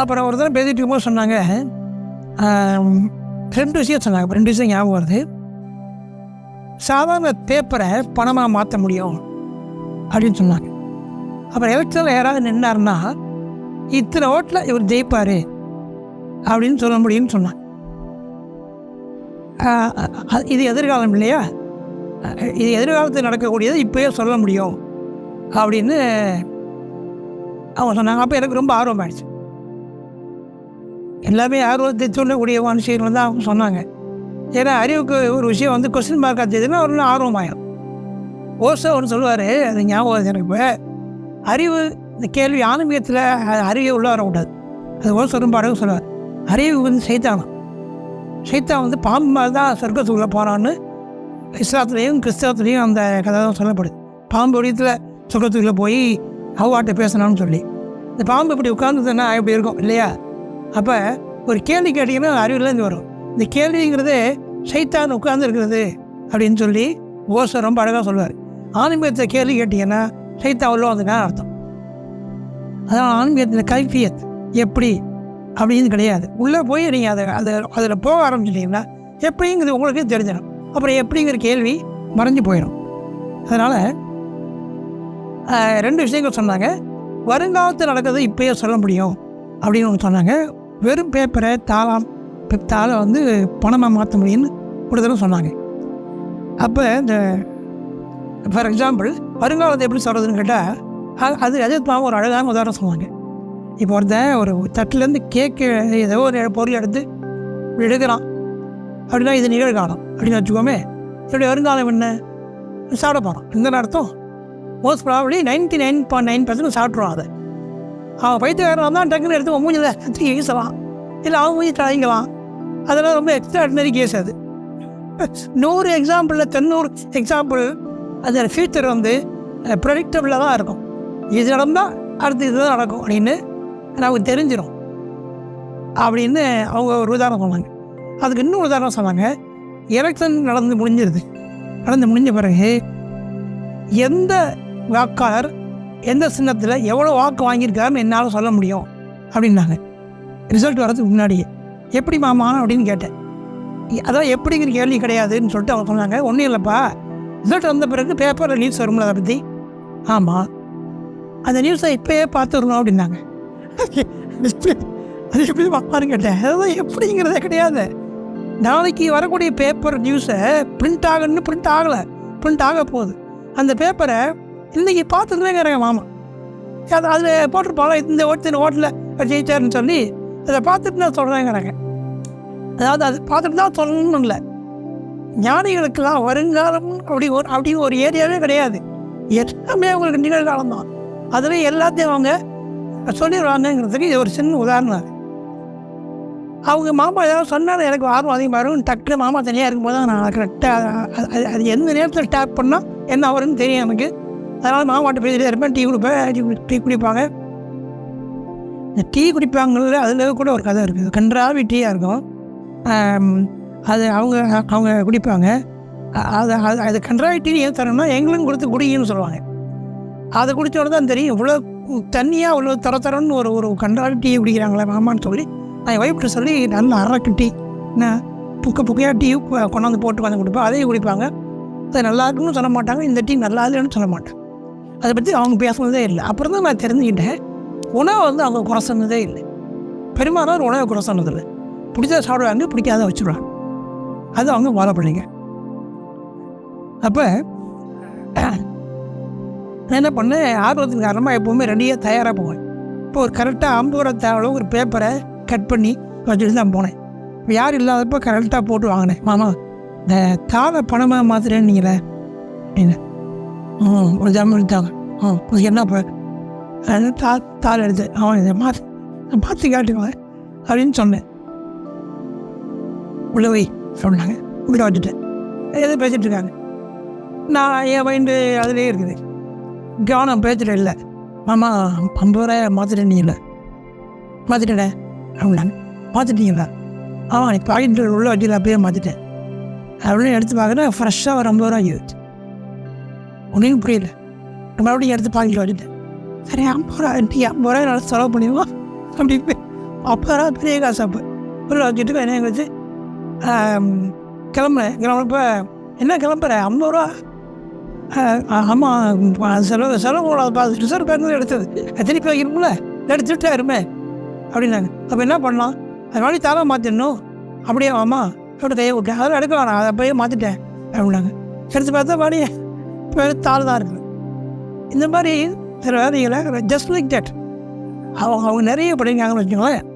அப்புறம் ஒரு தடவை பேசிட்டு இருக்கும்போது சொன்னாங்க ரெண்டு விஷயம் சொன்னாங்க. ரெண்டு விஷயம் ஞாபகம் வருது. சாதாரண பேப்பரை பணமாக மாற்ற முடியும் அப்படின்னு சொன்னாங்க. அப்புறம் எலெக்ஷனில் யாராவது நின்னார்னா இத்தனை ஓட்டில் இவர் ஜெயிப்பார் அப்படின்னு சொல்ல முடியும்னு சொன்னாங்க. இது எதிர்காலம் இல்லையா? இது எதிர்காலத்தில் நடக்கக்கூடியது இப்போயே சொல்ல முடியும் அப்படின்னு அவங்க சொன்னாங்க. அப்போ எனக்கு ரொம்ப ஆர்வம் ஆயிடுச்சு எல்லாமே ஆர்வத்தை சொல்லக்கூடிய விஷயங்கள் தான் அவங்க சொன்னாங்க. ஏன்னா அறிவுக்கு ஒரு விஷயம் வந்து கொஸ்டின் மார்க் ஆச்சுன்னா ஒரு ஆர்வமாயிடும் ஓசோ ஒன்று சொல்லுவார் அது ஞாபகம் எனக்கு இப்போ. அறிவு இந்த கேள்வி ஆன்மீகத்தில் அறிவை உள்ளே வரக்கூடாது அது ஓசோ ரொம்ப அழகு சொல்லுவார் அறிவு வந்து சைத்தானம். சைத்தான் வந்து பாம்பு மாதிரி தான் சொர்க்கத்துக்குள்ளே போகிறான்னு இஸ்லாத்துலேயும் கிறிஸ்தவத்துலேயும் அந்த கதை தான் சொல்லப்படுது. பாம்பு வடிவத்தில் சொர்க்கத்துக்குள்ளே போய் அவ்வாட்ட பேசணும்னு சொல்லி. இந்த பாம்பு இப்படி உட்காந்துதுன்னா இப்படி இருக்கும் இல்லையா? அப்போ ஒரு கேள்வி கேட்டிங்கன்னா அறிவுலேருந்து வரும். இந்த கேள்விங்கிறது சைத்தான் உட்கார்ந்துருக்கிறது அப்படின்னு சொல்லி ஓசர் ரொம்ப அழகாக சொல்லுவார் ஆன்மீகத்தை கேள்வி கேட்டிங்கன்னா சைத்தான் உள்ள வந்துதான் அர்த்தம். அதான் ஆன்மீகத்தில் கைஃபியத் எப்படி அப்படின்னு கிடையாது. உள்ளே போய் நீங்கள் அதை அதை அதில் போக ஆரம்பிச்சிட்டிங்கன்னா எப்படிங்கிறது உங்களுக்கு தெரிஞ்சிடும். அப்புறம் எப்படிங்கிற கேள்வி மறைஞ்சு போயிடும். அதனால் ரெண்டு விஷயங்கள் சொன்னாங்க. வருங்காலத்தில் நடக்கிறது இப்போயே சொல்ல முடியும் அப்படின்னு ஒன்று சொன்னாங்க. வெறும் பேப்பரை தாளம் தாளை வந்து பணமாக மாற்ற முடியும்னு ஒரு தடவை சொன்னாங்க. அப்போ இந்த ஃபார் எக்ஸாம்பிள் வருங்காலத்தை எப்படி சொல்கிறதுன்னு கேட்டால் அது அஜித்மாவும் ஒரு அழகான உதாரணம் சொன்னாங்க. இப்போ ஒருத்தன் ஒரு தட்டிலேருந்து கேக்கு ஏதோ ஒரு பொருள் எடுத்து எடுக்கிறான். அப்படின்னா இது நிகழ்காலம். அப்படின்னு வச்சுக்கோமே இப்படி வருங்காலம் என்ன? சாப்பிட போகிறான் இந்த அர்த்தம் most probably ninety nine point nine percent சாப்பிட்ருவோம் அதை. அவன் பைத்தியக்காரன் தான் டக்குன்னு எடுத்து உன் மூஞ்சில் கத்திரி வீசலாம். இல்லை அவன் மூஞ்சி தழைங்கலாம் அதெல்லாம் ரொம்ப எக்ஸ்ட்ராடினரி கேஸ் அது. நூறு எக்ஸாம்பிளில் தொண்ணூறு எக்ஸாம்பிள் அது ஃபியூச்சர் வந்து ப்ரெடிக்டபுளாக தான் இருக்கும். இது நடந்தால் அடுத்து இதுதான் நடக்கும் அப்படின்னு நமக்கு தெரிஞ்சிடும் அப்படின்னு அவங்க ஒரு உதாரணம் சொன்னாங்க. அதுக்கு இன்னும் உதாரணம் சொன்னாங்க. எலெக்ஷன் நடந்து முடிஞ்சிருது. நடந்து முடிஞ்ச பிறகு எந்த வாக்காளர் எந்த சின்னத்தில் எவ்வளோ வாக்கு வாங்கியிருக்காருன்னு என்னால் சொல்ல முடியும்? அப்படின்னாங்க. ரிசல்ட் வரதுக்கு முன்னாடியே. எப்படி மாமா அப்படின்னு கேட்டேன். அதான் எப்படிங்கிற கேள்வி கிடையாதுன்னு சொல்லிட்டு அவங்க சொன்னாங்க. ஒன்றும் இல்லைப்பா. ரிசல்ட் வந்த பிறகு பேப்பரில் நியூஸ் வரும்ல அதை பற்றி ஆமாம் அந்த நியூஸை இப்போயே பார்த்துடணும் அப்படின்னாங்க. அது எப்படி பார்ப்பாருன்னு கேட்டேன். அதுதான் எப்படிங்கிறதே கிடையாது. நாளைக்கு வரக்கூடிய பேப்பர் நியூஸை பிரிண்ட் ஆகணும்னு பிரிண்ட் ஆகலை. பிரிண்ட் ஆக போகுது. அந்த பேப்பரை இன்றைக்கி பார்த்துருந்தேங்கிறாங்க மாமா. அது அதில் போட்டிருப்பாங்க இந்த ஓட்டு ஓட்டில் ஜெயிச்சாருன்னு சொல்லி அதை பார்த்துட்டு நான் சொல்கிறேங்கிறாங்க அதாவது அது பார்த்துட்டு தான் சொல்லணும் இல்லை. ஞானிகளுக்கெல்லாம் வருங்காலம் அப்படி ஒரு அப்படி ஒரு ஏரியாவே கிடையாது. எல்லாமே அவங்களுக்கு நிகழ்காலம் தான். அதில் எல்லாத்தையும் அவங்க சொல்லிடுவாங்கங்கிறதுக்கு இது ஒரு சின்ன உதாரணம் அவங்க மாமா ஏதாவது சொன்னாலும் எனக்கு ஆர்வம் அதிகமாக இருக்கும். டக்குனு மாமா தனியாக இருக்கும்போது தான் நான் கரெக்டாக அது அது எந்த நேரத்தில் டேப் பண்ணால் என்ன வரும்னு தெரியும் எனக்கு. அதனால் மாமாட்ட பேசிட்டே இருப்பேன். டீ கொடுப்பேன். டீ குடிப்பாங்க. இந்த டீ குடிப்பாங்கல்ல அதில் கூட ஒரு கதை இருக்குது. கன்றாவி டீயாக இருக்கும். அது அவங்க அவங்க குடிப்பாங்க. அது அது அது கன்றாவி டீ ஏன் தரணும்னா எங்களுக்கும் கொடுத்து குடிங்கன்னு சொல்லுவாங்க. அதை குடிச்சோட தான் தெரியும். இவ்வளோ தண்ணியாக இவ்வளோ தர தரன்னு ஒரு ஒரு கன்றாவி டீ குடிக்கிறாங்களே மாமான்னு சொல்லி நான் ஒய்ஃப்ட்ட சொல்லி நல்ல அரக்கு டீ. என்ன புக்க புக்கையாக டீ கொண்டாந்து போட்டு வந்து கொடுப்பேன். அதையும் குடிப்பாங்க. அது நல்லா இருக்குன்னு சொல்ல மாட்டாங்க. இந்த டீ நல்லா இல்லைன்னு சொல்ல மாட்டாங்க. அதை பற்றி அவங்க பேசுனதே இல்லை. அப்புறம் தான் நான் தெரிஞ்சுக்கிட்டேன். உணவை வந்து அவங்க குறை சொன்னதே இல்லை. பெரும்பாலும் உணவை குறை சொன்னதில்லை. பிடிச்சா சாப்பிடுவாங்க பிடிக்காத வச்சுருவாங்க. அது அவங்க ஃபாலோ பண்ணிங்க அப்போ நான் என்ன பண்ணேன்? ஆர்வத்தின் காரணமாக எப்போவுமே ரெடியாக தயாராக போவேன். இப்போ ஒரு கரெக்டாக ஐம்பது ரூபா ஒரு பேப்பரை கட் பண்ணி வச்சுட்டு தான் போனேன். இப்போ யார் இல்லாதப்போ கரெக்டாக போட்டு வாங்கினேன். மாமா இந்த தாளை பணமாக மாத்துறேன்னு அப்படின்னு ம் ஒரு ஜாமீன் எடுத்தாங்க ம் அதுக்கு என்ன இப்போ அது தா தாள் எடுத்து அவன் இதை நான் பார்த்து காட்டுவேன் அப்படின்னு சொன்னேன். உள்ள சொன்னாங்க. உள்ள வச்சுட்டேன் எதோ பேசிகிட்டு இருக்காங்க. நான் என் மைண்டு அதிலே இருக்குது. கவனம் பேச்சுட்டு இல்லை. மாமா ஐம்பது ரூபாய் மாற்றிட்டேன் நீ மாற்றிட்டேன் அப்படின்னாங்க. மாற்றிட்டீங்களா ஆமாம் நீ பாக்கெட் உள்ள வட்டியில் அப்படியே மாற்றிட்டேன் அப்படின்னு எடுத்து பார்க்குறேன் ஃப்ரெஷ்ஷாக ஒரு ஐம்பது ரூபா ஆகிடுச்சு உனக்கு புரியல. மறுபடியும் எடுத்து பாக்கெட்டில் வருது சரி ஐம்பது ரூபா ஐம்பது ரூபாய் நல்லா செலவு பண்ணிடுவோம் அப்படி அப்போ பெரிய காசு அப்போ. உள்ள வச்சுட்டு என்ன வச்சு கிளம்புறேன். கிளம்புறப்ப என்ன கிளம்புற ஐம்பது ரூபா. ஆமாம் செலவு செலவு பார்த்துட்டு சார் பேருந்து எடுத்தது. திருப்பி வைக்கணும்ல? எடுத்துட்டே இருமே அப்படின்னாங்க. அப்போ என்ன பண்ணலாம்? அது மாதிரி தாளம் மாற்றிடணும் அப்படியே ஆமாம் அப்படி கையை விட்டேன் அதெல்லாம் எடுக்க வேணாம். அதை போய் மாற்றிட்டேன் அப்படின்னாங்க. எடுத்து பார்த்தா பாடியே இப்போ தாள் தான் இருக்குது இந்த மாதிரி சில வேலைகளை ஜஸ்ட் லைக் தட். அவங்க அவங்க நிறைய படிக்கிறாங்கன்னு வச்சுக்கோங்களேன்.